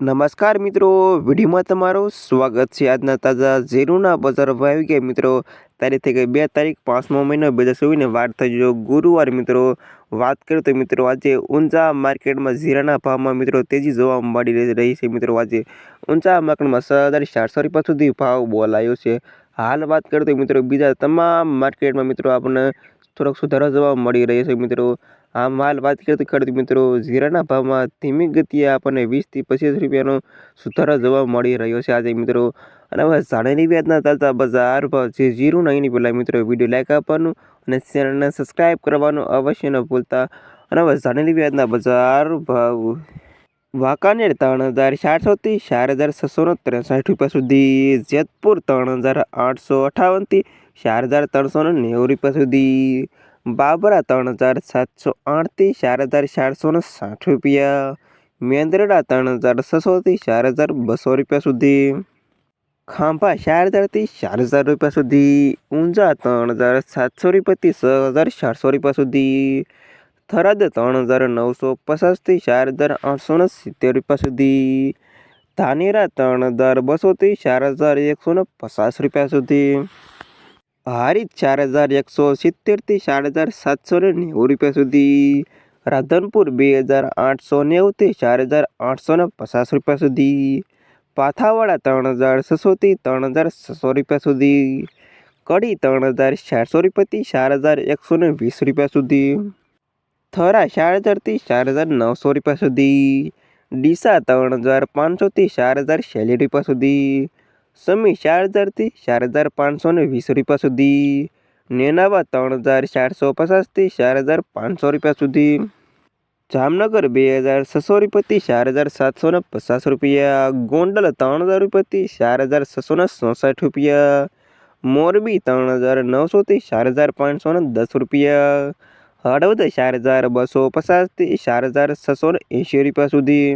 નમસ્કાર મિત્રો, વિડીયોમાં તમારું સ્વાગત છે આજના તાજા ઝીરુના બજાર ભાઈ ગયા મિત્રો, તારીખ થઈ ગઈ બે તારીખ, પાંચમો મહિનો બે હજાર ચોવીસને વાર થઈ ગયો ગુરુવાર મિત્રો. વાત કરીએ તો મિત્રો, આજે ઊંચા માર્કેટમાં ઝીરાના ભાવમાં મિત્રો તેજી જોવા મળી રહી છે મિત્રો. આજે ઊંચા માર્કેટમાં હજાર ચારસો રૂપિયા સુધી ભાવ બોલાયો છે. હાલ વાત કરીએ તો મિત્રો, બીજા તમામ માર્કેટમાં મિત્રો આપણને થોડોક સુધારો જોવા મળી રહ્યો છે મિત્રો. આમ હાલ વાત કરીએ તો ખેડૂત મિત્રો જીરાના ભાવમાં ધીમી ગતિએ આપણને વીસથી પચીસ રૂપિયાનો સુધારો જોવા મળી રહ્યો છે. આજે મિત્રો, અને હવે જાણેલી વ્યાજના તાજા બજાર ભાવ જે જીરું નહીં પહેલાં મિત્રો વીડિયો લાઈક આપવાનું અને ચેનલને સબસ્ક્રાઈબ કરવાનું અવશ્ય ન ભૂલતા. અને હવે જાણેલી વ્યાજના બજાર ભાવ, વાંકાનેર ત્રણ હજાર સાતસોથી ચાર હજાર છસો ને ત્રેસઠ રૂપિયા સુધી, જેતપુર ત્રણ હજાર આઠસો અઠાવનથી ચાર હજાર ત્રણસો ને નેવું રૂપિયા સુધી બાબરા ત્રણ હજાર સાતસો આઠથી ચાર હજાર ચારસો ને સાઠ રૂપિયા. મેંદરડા ત્રણ હજાર છસોથી ચાર હજાર બસો રૂપિયા સુધી. ખાંભા ચાર હજારથી ચાર હજાર રૂપિયા સુધી. ઊંઝા ત્રણ હજાર સાતસો રૂપિયાથી છ હજાર ચારસો રૂપિયા સુધી. થરાદ ત્રણ હજાર નવસો પચાસથી ચાર હજાર આઠસો ને સિત્તેર રૂપિયા સુધી. ધાનેરા ત્રણ હજાર બસોથી ચાર હજાર એકસો ને પચાસ રૂપિયા સુધી. હારીજ ચાર હજાર એકસો સિત્તેરથી ચાર હજાર સાતસો ને નેવું રૂપિયા સુધી. રાધનપુર બે હજાર આઠસો નેવુંથી ચાર હજાર આઠસો ને પચાસ રૂપિયા સુધી. પાથાવાડા ત્રણ હજાર છસોથી ત્રણ હજાર છસો રૂપિયા સુધી. કડી ત્રણ હજાર ચારસો રૂપિયાથી ચાર હજાર એકસો ને વીસ રૂપિયા સુધી. થરા ચાર હજારથી ચાર હજાર નવસો રૂપિયા સુધી. ડીસા ત્રણ હજાર પાંચસોથી ચાર હજાર છેલ્લી રૂપિયા સુધી. સમી ચાર હજારથી ચાર હજાર પાંચસો ને વીસ રૂપિયા સુધી. નેનાવા ત્રણ હજાર ચારસો પચાસથી ચાર હજાર પાંચસો રૂપિયા સુધી. જામનગર બે હજાર છસો રૂપિયાથી ચાર હજાર સાતસો ને પચાસ રૂપિયા. ગોંડલ ત્રણ હજાર રૂપિયાથી ચાર હજાર છસો ને ચોસઠ રૂપિયા. મોરબી ત્રણ હજાર નવસોથી ચાર હજાર પાંચસો ને દસ રૂપિયા. હળવદ ચાર હજાર બસો પચાસથી ચાર હજાર છસો ને એંશી રૂપિયા સુધી.